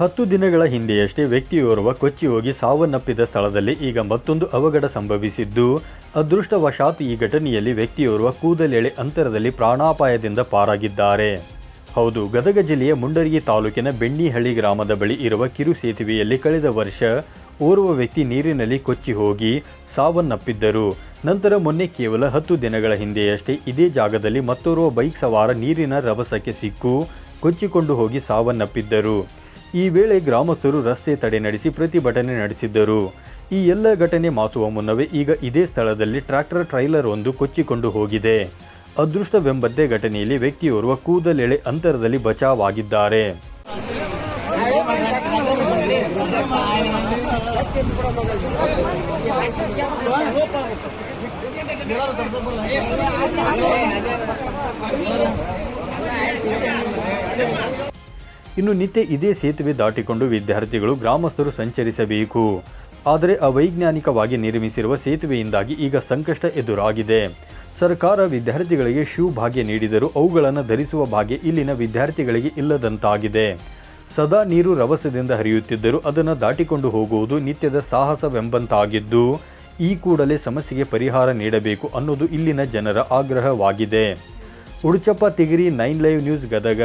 ಹತ್ತು ದಿನಗಳ ಹಿಂದೆಯಷ್ಟೇ ವ್ಯಕ್ತಿಯೋರ್ವ ಕೊಚ್ಚಿ ಹೋಗಿ ಸಾವನ್ನಪ್ಪಿದ ಸ್ಥಳದಲ್ಲಿ ಈಗ ಮತ್ತೊಂದು ಅವಘಡ ಸಂಭವಿಸಿದ್ದು. ಅದೃಷ್ಟವಶಾತ್ ಈ ಘಟನೆಯಲ್ಲಿ ವ್ಯಕ್ತಿಯೋರ್ವ ಕೂದಲೆಳೆ ಅಂತರದಲ್ಲಿ ಪ್ರಾಣಾಪಾಯದಿಂದ ಪಾರಾಗಿದ್ದಾರೆ. ಹೌದು, ಗದಗ ಜಿಲ್ಲೆಯ ಮುಂಡರಗಿ ತಾಲೂಕಿನ ಬೆಣ್ಣಿಹಳ್ಳಿ ಗ್ರಾಮದ ಬಳಿ ಇರುವ ಕಿರು ಸೇತುವೆಯಲ್ಲಿ ಕಳೆದ ವರ್ಷ ಓರ್ವ ವ್ಯಕ್ತಿ ನೀರಿನಲ್ಲಿ ಕೊಚ್ಚಿ ಹೋಗಿ ಸಾವನ್ನಪ್ಪಿದ್ದರು. ನಂತರ ಮೊನ್ನೆ ಕೇವಲ ಹತ್ತು ದಿನಗಳ ಹಿಂದೆಯಷ್ಟೇ ಇದೇ ಜಾಗದಲ್ಲಿ ಮತ್ತೋರ್ವ ಬೈಕ್ ಸವಾರ ನೀರಿನ ರಭಸಕ್ಕೆ ಸಿಕ್ಕು, ಕೊಚ್ಚಿಕೊಂಡು ಹೋಗಿ ಸಾವನ್ನಪ್ಪಿದ್ದರು. ಈ ವೇಳೆ ಗ್ರಾಮಸ್ಥರು ರಸ್ತೆ ತಡೆ ನಡೆಸಿ ಪ್ರತಿಭಟನೆ ನಡೆಸಿದ್ದರು. ಈ ಎಲ್ಲ ಘಟನೆ ಮಾಸುವ ಮುನ್ನವೇ ಈಗ ಇದೇ ಸ್ಥಳದಲ್ಲಿ ಟ್ರ್ಯಾಕ್ಟರ್ ಟ್ರೈಲರ್ ಒಂದು ಕೊಚ್ಚಿಕೊಂಡು ಹೋಗಿದೆ. ಅದೃಷ್ಟವೆಂಬಂತೆ ಘಟನೆಯಲ್ಲಿ ವ್ಯಕ್ತಿಯೋರ್ವ ಕೂದಲೆಳೆ ಅಂತರದಲ್ಲಿ ಬಚಾವಾಗಿದ್ದಾರೆ. ಇನ್ನು ನಿತ್ಯ ಇದೇ ಸೇತುವೆ ದಾಟಿಕೊಂಡು ವಿದ್ಯಾರ್ಥಿಗಳು ಗ್ರಾಮಸ್ಥರು ಸಂಚರಿಸಬೇಕು. ಆದರೆ ಅವೈಜ್ಞಾನಿಕವಾಗಿ ನಿರ್ಮಿಸಿರುವ ಸೇತುವೆಯಿಂದಾಗಿ ಈಗ ಸಂಕಷ್ಟ ಎದುರಾಗಿದೆ. ಸರ್ಕಾರ ವಿದ್ಯಾರ್ಥಿಗಳಿಗೆ ಶೂ ಭಾಗ್ಯ ನೀಡಿದರೂ ಅವುಗಳನ್ನು ಧರಿಸುವ ಭಾಗ್ಯ ಇಲ್ಲಿನ ವಿದ್ಯಾರ್ಥಿಗಳಿಗೆ ಇಲ್ಲದಂತಾಗಿದೆ. ಸದಾ ನೀರು ರವಸದಿಂದ ಹರಿಯುತ್ತಿದ್ದರೂ ಅದನ್ನು ದಾಟಿಕೊಂಡು ಹೋಗುವುದು ನಿತ್ಯದ ಸಾಹಸವೆಂಬಂತಾಗಿದ್ದು, ಈ ಕೂಡಲೇ ಸಮಸ್ಯೆಗೆ ಪರಿಹಾರ ನೀಡಬೇಕು ಅನ್ನೋದು ಇಲ್ಲಿನ ಜನರ ಆಗ್ರಹವಾಗಿದೆ. Uduchappa, Tigiri, nine live news, Gadag.